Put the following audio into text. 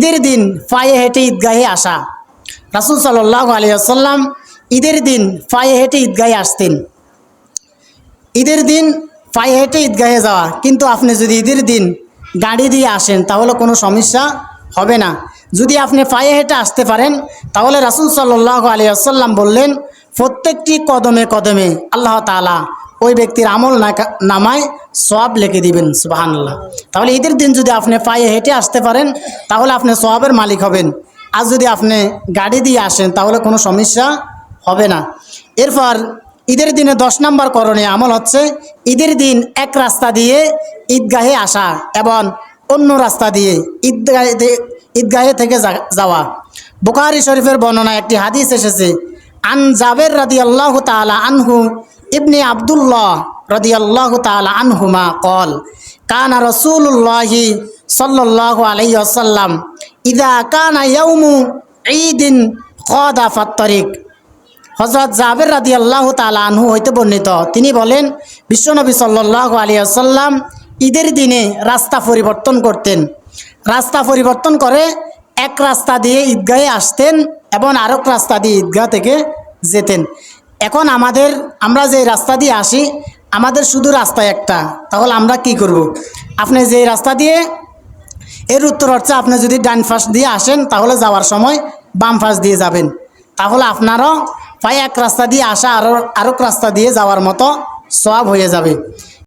ঈদের দিন পায়ে হেঁটে ঈদগাহে আসা। রাসুল সাল্লাহ আলিয়াল্লাম ঈদের দিন পায়ে হেঁটে ঈদগাহে আসতেন। ঈদের দিন পায়ে হেঁটে ঈদগাহে যাওয়া, কিন্তু আপনি যদি ঈদের দিন গাড়ি দিয়ে আসেন, তাহলে কোনো সমস্যা হবে না। যদি আপনি পায়ে হেঁটে আসতে পারেন, তাহলে রাসুল সাল্লাহ আলিয়াল্লাম বললেন, প্রত্যেকটি কদমে কদমে আল্লাহ তালা ওই ব্যক্তির আমল নামায় সব লিখে দিবেন সুবাহান্লাহ তাহলে ঈদের দিন যদি আপনি পায়ে হেঁটে আসতে পারেন, তাহলে আপনি সবের মালিক হবেন। আর যদি আপনি গাড়ি দিয়ে আসেন, তাহলে কোনো সমস্যা হবে না। এরপর ঈদের দিনে দশ নম্বর করণীয় আমল হচ্ছে ঈদের দিন এক রাস্তা দিয়ে ঈদগাহে আসা এবং অন্য রাস্তা দিয়ে ঈদগাহে ঈদগাহে থেকে যাওয়া। বুখারি শরীফের বর্ণনা একটি হাদিস এসেছে, আন জাবের রাদি আল্লাহ তালা আনহু ইবনে আবদুল্লাহ রাদি আল্লাহ তালা আনহুমা কল কানা রসুল্লাহি সাল্লাহ আলাই ইদা কানা ইয়ৌমু ঈদিন কদা ফাত্তরিক। হজরত জাবের রাদি আল্লাহ তালা আনহু হইতে বর্ণিত। তিনি বলেন, বিশ্বনবী সাল্লাহ আলী আসাল্লাম ঈদের দিনে রাস্তা পরিবর্তন করতেন। রাস্তা পরিবর্তন করে এক রাস্তা দিয়ে ঈদগাহে আসতেন এবং আরেক রাস্তা দিয়ে ঈদগাহ থেকে যেতেন। এখন আমাদের আমরা যে রাস্তা দিয়ে আসি, আমাদের শুধু রাস্তা একটা। তাহলে আমরা কি করব। আপনি যে রাস্তা দিয়ে, এর উত্তর হচ্ছে আপনি যদি ডান ফাঁস দিয়ে আসেন, তাহলে যাওয়ার সময় বাম ফাঁস দিয়ে যাবেন। তাহলে আপনারও প্রায় এক রাস্তা দিয়ে আসা আরও আরও রাস্তা দিয়ে যাওয়ার মতো সব হয়ে যাবে।